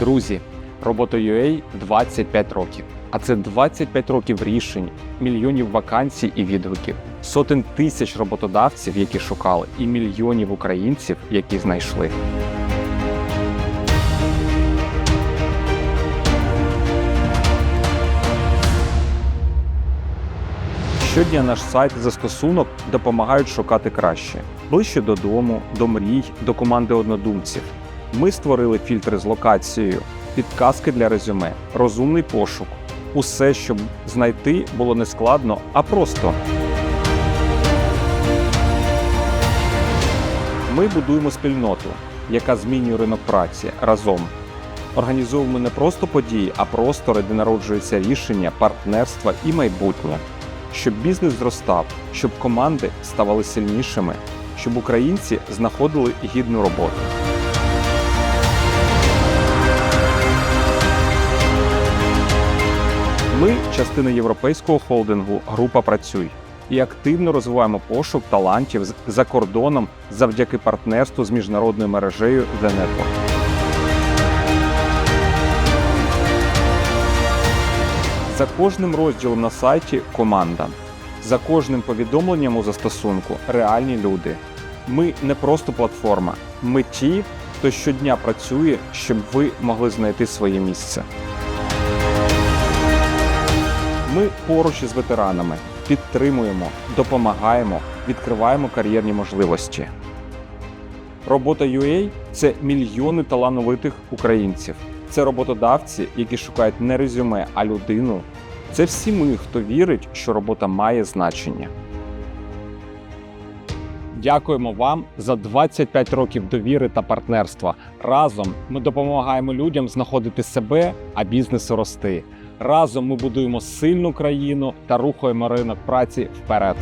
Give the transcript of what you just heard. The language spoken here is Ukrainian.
Друзі, Робота.ua 25 років. А це 25 років рішень, мільйонів вакансій і відгуків, сотень тисяч роботодавців, які шукали, і мільйонів українців, які знайшли. Щодня наш сайт застосунок допомагають шукати краще, ближче додому, до мрій, до команди однодумців. Ми створили фільтри з локацією, підказки для резюме, розумний пошук. Усе, щоб знайти, було не складно, а просто. Ми будуємо спільноту, яка змінює ринок праці разом. Організовуємо не просто події, а простори, де народжуються рішення, партнерства і майбутнє. Щоб бізнес зростав, щоб команди ставали сильнішими, щоб українці знаходили гідну роботу. Ми частина європейського холдингу Група Працюй і активно розвиваємо пошук талантів за кордоном завдяки партнерству з міжнародною мережею The Network. За кожним розділом на сайті команда. За кожним повідомленням у застосунку реальні люди. Ми не просто платформа, ми ті, хто щодня працює, щоб ви могли знайти своє місце. Ми поруч із ветеранами підтримуємо, допомагаємо, відкриваємо кар'єрні можливості. Робота UA – це мільйони талановитих українців. Це роботодавці, які шукають не резюме, а людину. Це всі ми, хто вірить, що робота має значення. Дякуємо вам за 25 років довіри та партнерства. Разом ми допомагаємо людям знаходити себе, а бізнесу рости. Разом ми будуємо сильну країну та рухаємо ринок праці вперед.